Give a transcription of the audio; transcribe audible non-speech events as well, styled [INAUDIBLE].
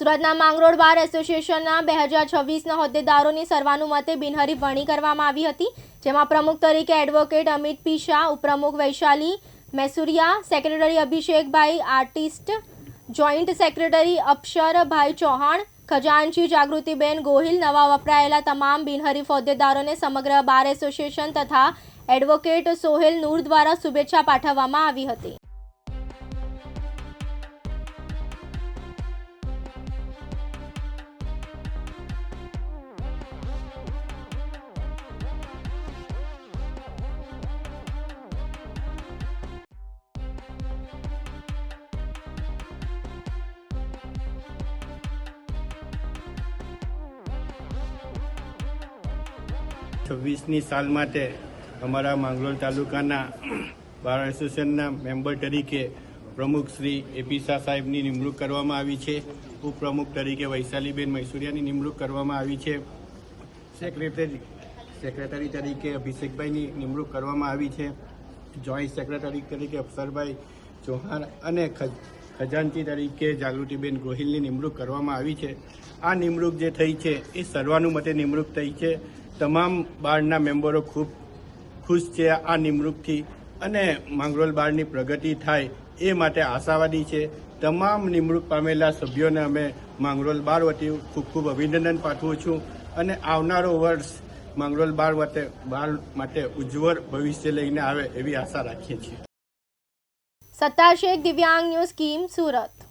સુરતના માંગરોળ બાર એસોસિએશનના બે હજાર છવ્વીસના હોદ્દેદારોની સર્વાનુમતે બિનહરીફ વરણી કરવામાં આવી હતી, જેમાં પ્રમુખ તરીકે એડવોકેટ અમિત પી શાહ ઉપપ્રમુખ Vaishali Mesuriya, secretary Abhishekbhai artist, joint secretary અક્ષરભાઈ Chauhan, ખજાનચી જાગૃતિબેન ગોહિલ નવા વપરાયેલા તમામ બિનહરીફ હોદ્દેદારોને સમગ્ર બાર એસોસિએશન તથા એડવોકેટ સોહેલ નૂર દ્વારા શુભેચ્છા પાઠવવામાં આવી હતી. છવ્વીસની સાલ માટે અમારા માંગરોળ તાલુકાના [CLEARS THROAT] બાર એસોસિએશનના મેમ્બર તરીકે પ્રમુખ શ્રી એપી સાહેબની નિમણૂક કરવામાં આવી છે. ઉપપ્રમુખ તરીકે વૈશાલીબેન મૈસુરિયાની નિમણૂક કરવામાં આવી છે. સેક્રેટરી સેક્રેટરી તરીકે અભિષેકભાઈની નિમણૂક કરવામાં આવી છે. જોઈન્ટ સેક્રેટરી તરીકે અફસરભાઈ ચૌહાણ અને ખજાનચી તરીકે જાગૃતિબેન ગોહિલની નિમણૂક કરવામાં આવી છે. આ નિમણૂક જે થઈ છે એ સર્વાનુમતે નિમણૂક થઈ છે. તમામ બાળના મેમ્બરો ખૂબ ખુશ છે આ નિમણૂકથી અને માંગરોલ બાળની પ્રગતિ થાય એ માટે આશાવાદી છે. તમામ નિમણૂક પામેલા સભ્યોને અમે માંગરોલ બાર વતી ખૂબ ખૂબ અભિનંદન પાઠવું છું અને આવનારો વર્ષ માંગરોલ બાર વતે બાળ માટે ઉજ્જવળ ભવિષ્ય લઈને આવે એવી આશા રાખીએ છીએ. સત્તાર દિવ્યાંગ ન્યૂઝ સ્કીમ સુરત.